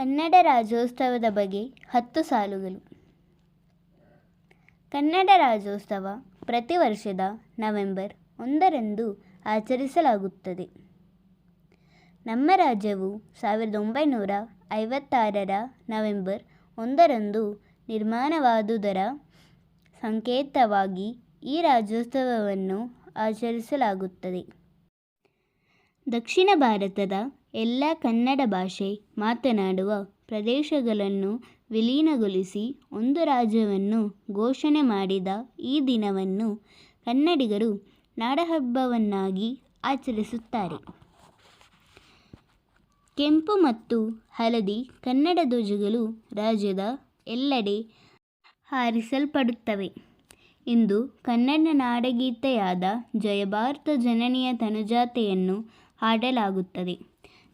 ಕನ್ನಡ ರಾಜ್ಯೋತ್ಸವದ ಬಗ್ಗೆ ಹತ್ತು ಸಾಲುಗಳು. ಕನ್ನಡ ರಾಜ್ಯೋತ್ಸವ ಪ್ರತಿ ವರ್ಷದ ನವೆಂಬರ್ ಒಂದರಂದು ಆಚರಿಸಲಾಗುತ್ತದೆ. ನಮ್ಮ ರಾಜ್ಯವು ಸಾವಿರದ ಒಂಬೈನೂರ ಐವತ್ತಾರರ ನವೆಂಬರ್ ಒಂದರಂದು ನಿರ್ಮಾಣವಾದುದರ ಸಂಕೇತವಾಗಿ ಈ ರಾಜ್ಯೋತ್ಸವವನ್ನು ಆಚರಿಸಲಾಗುತ್ತದೆ. ದಕ್ಷಿಣ ಭಾರತದ ಎಲ್ಲ ಕನ್ನಡ ಭಾಷೆ ಮಾತನಾಡುವ ಪ್ರದೇಶಗಳನ್ನು ವಿಲೀನಗೊಳಿಸಿ ಒಂದು ರಾಜ್ಯವನ್ನು ಘೋಷಣೆ ಮಾಡಿದ ಈ ದಿನವನ್ನು ಕನ್ನಡಿಗರು ನಾಡಹಬ್ಬವನ್ನಾಗಿ ಆಚರಿಸುತ್ತಾರೆ. ಕೆಂಪು ಮತ್ತು ಹಳದಿ ಕನ್ನಡ ಧ್ವಜಗಳು ರಾಜ್ಯದ ಎಲ್ಲೆಡೆ ಹಾರಿಸಲ್ಪಡುತ್ತವೆ. ಇಂದು ಕನ್ನಡ ನಾಡಗೀತೆಯಾದ ಜಯ ಭಾರತ ಜನನಿಯ ತನುಜಾತೆಯನ್ನು ಹಾಡಲಾಗುತ್ತದೆ.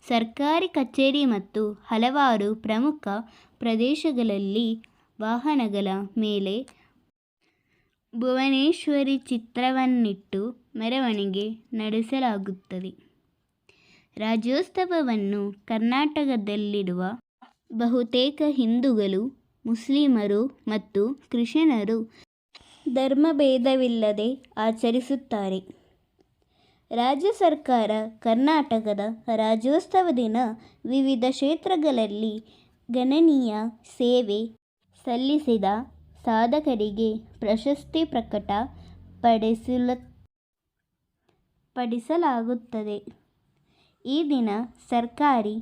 ಸರ್ಕಾರಿ ಕಚೇರಿ ಮತ್ತು ಹಲವಾರು ಪ್ರಮುಖ ಪ್ರದೇಶಗಳಲ್ಲಿ ವಾಹನಗಳ ಮೇಲೆ ಭುವನೇಶ್ವರಿ ಚಿತ್ರವನ್ನಿಟ್ಟು ಮೆರವಣಿಗೆ ನಡೆಸಲಾಗುತ್ತದೆ. ರಾಜ್ಯೋತ್ಸವವನ್ನು ಕರ್ನಾಟಕದಲ್ಲಿರುವ ಬಹುತೇಕ ಹಿಂದೂಗಳು, ಮುಸ್ಲಿಮರು ಮತ್ತು ಕ್ರಿಶ್ಚಿಯನರು ಧರ್ಮಭೇದವಿಲ್ಲದೆ ಆಚರಿಸುತ್ತಾರೆ. ರಾಜ್ಯ ಸರ್ಕಾರ ಕರ್ನಾಟಕದ ರಾಜ್ಯೋತ್ಸವ ದಿನ ವಿವಿಧ ಕ್ಷೇತ್ರಗಳಲ್ಲಿ ಗಣನೀಯ ಸೇವೆ ಸಲ್ಲಿಸಿದ ಸಾಧಕರಿಗೆ ಪ್ರಶಸ್ತಿ ಪ್ರಕಟ ಪಡಿಸಲ, ಪಡಿಸಲಾಗುತ್ತದೆ. ಈ ದಿನ ಸರ್ಕಾರಿ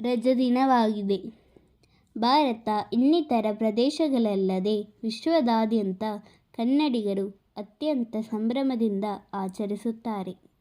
ರಜಾದಿನವಾಗಿದೆ ಭಾರತ ಇನ್ನಿತರ ಪ್ರದೇಶಗಳಲ್ಲದೆ ವಿಶ್ವದಾದ್ಯಂತ ಕನ್ನಡಿಗರು ಅತ್ಯಂತ ಸಂಭ್ರಮದಿಂದ ಆಚರಿಸುತ್ತಾರೆ.